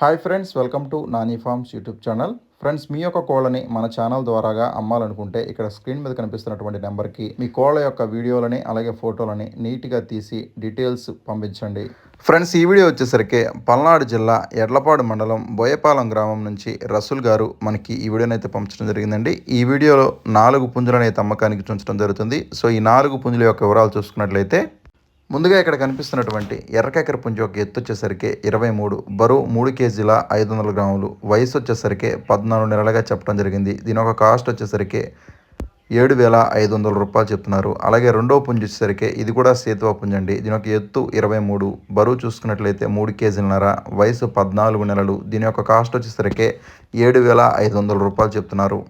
Hi friends welcome to Nani farms YouTube channel. Friends మీ యొక్క కోళ్ళని మన ఛానల్ ద్వారాగా అమ్మాలనుకుంటే ఇక్కడ స్క్రీన్ మీద కనిపిస్తున్నటువంటి నెంబర్కి మీ కోళ్ళ యొక్క వీడియోలని అలాగే ఫోటోలని నీట్గా తీసి డీటెయిల్స్ పంపించండి. ఫ్రెండ్స్ ఈ వీడియో వచ్చేసరికి పల్నాడు జిల్లా ఎడ్లపాడు మండలం బోయపాలెం గ్రామం నుంచి రసూల్ గారు మనకి ఈ వీడియోని అయితే పంపించడం జరిగిందండి. ఈ వీడియోలో నాలుగు పుంజులను అయితే అమ్మకానికి చూంచడం జరుగుతుంది. సో ఈ నాలుగు పుంజుల యొక్క వివరాలు చూసుకున్నట్లయితే ముందుగా ఇక్కడ కనిపిస్తున్నటువంటి ఎర్రకేకర పుంజి యొక్క ఎత్తు వచ్చేసరికి ఇరవై మూడు బరువు మూడు కేజీల ఐదు వందల గ్రాములు వయసు వచ్చేసరికి పద్నాలుగు నెలలుగా చెప్పడం జరిగింది. దీని ఒక కాస్ట్ వచ్చేసరికి ఏడు వేల ఐదు వందల రూపాయలు చెప్తున్నారు. అలాగే రెండో పుంజి వచ్చేసరికి ఇది కూడా సేతువా పుంజి అండి. దీని యొక్క ఎత్తు ఇరవై మూడు బరువు చూసుకున్నట్లయితే మూడు కేజీలన్నర వయసు పద్నాలుగు నెలలు. దీని యొక్క కాస్ట్ వచ్చేసరికి ఏడు వేల ఐదు వందల రూపాయలు చెప్తున్నారు.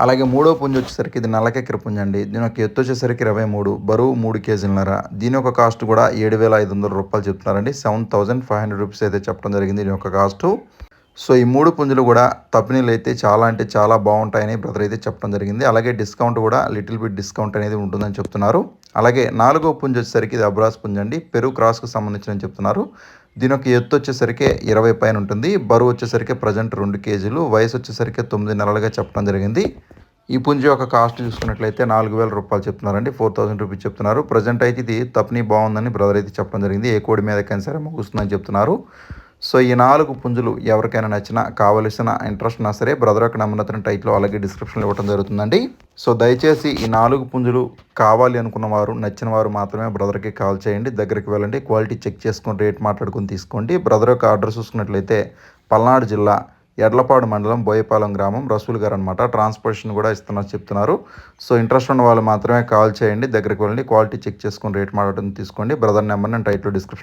అలాగే మూడో పుంజు వచ్చేసరికి ఇది నల్లకెక్కర పుంజు అండి. దీని యొక్క ఎత్తు వచ్చేసరికి ఇరవై మూడు బరువు మూడు కేజీలన్నర. దీని యొక్క కాస్ట్ కూడా ఏడు వేల ఐదు వందల రూపాయలు చెప్తున్నారండి. Seven thousand five hundred rupees అయితే చెప్పడం జరిగింది. దీని యొక్క కాస్టు సో ఈ మూడు పుంజులు కూడా తప్పినీళ్ళు అయితే చాలా అంటే చాలా బాగుంటాయని బ్రదర్ అయితే చెప్పడం జరిగింది. అలాగే డిస్కౌంట్ కూడా లిటిల్ బిట్ డిస్కౌంట్ అనేది ఉంటుందని చెప్తున్నారు. అలాగే నాలుగో పుంజు వచ్చేసరికి ఇది అబ్రాస్ పుంజు అండి. పెరుగు క్రాస్కు సంబంధించిన చెప్తున్నారు. దీని యొక్క ఎత్తు వచ్చేసరికి ఇరవై పైన ఉంటుంది. బరువు వచ్చేసరికి ప్రజెంట్ రెండు కేజీలు. వయసు వచ్చేసరికి తొమ్మిది నెలలుగా చెప్పడం జరిగింది. ఈ పుంజు యొక్క కాస్ట్ చూసుకున్నట్లయితే నాలుగు వేల రూపాయలు చెప్తున్నారండి. ఫోర్ థౌసండ్ రూపీస్ చెప్తున్నారు. ప్రజెంట్ అయితే ఇది తప్ని బాగుందని బ్రదర్ అయితే చెప్పడం జరిగింది. ఏ కోడి మీద కానీ సరే ముగుస్తుందని చెప్తున్నారు. సో ఈ నాలుగు పుంజులు ఎవరికైనా నచ్చినా కావలసిన ఇంట్రెస్ట్ ఉన్నా సరే బ్రదర్ యొక్క నెంబర్ అతని టైట్లో అలాగే డిస్క్రిప్షన్లో ఇవ్వడం జరుగుతుందండి. సో దయచేసి ఈ నాలుగు పుంజులు కావాలి అనుకున్న వారు నచ్చిన వారు మాత్రమే బ్రదర్కి కాల్ చేయండి. దగ్గరికి వెళ్ళండి క్వాలిటీ చెక్ చేసుకొని రేట్ మాట్లాడుకొని తీసుకోండి. బ్రదర్ యొక్క అడ్రస్ చూసుకున్నట్లయితే పల్నాడు జిల్లా ఎడ్లపాడు మండలం బోయపాలెం గ్రామం రసూల్ గారు అనమాట ట్రాన్స్పోర్టేషన్ కూడా ఇస్తున్నారు చెప్తున్నారు. సో ఇంట్రెస్ట్ ఉన్న వాళ్ళు మాత్రమే కాల్ చేయండి దగ్గరికి వెళ్ళండి క్వాలిటీ చెక్ చేసుకొని రేట్ మాట్లాడుకుని తీసుకోండి. బ్రదర్ నెంబర్ నేను టైట్లో డిస్క్రిప్షన్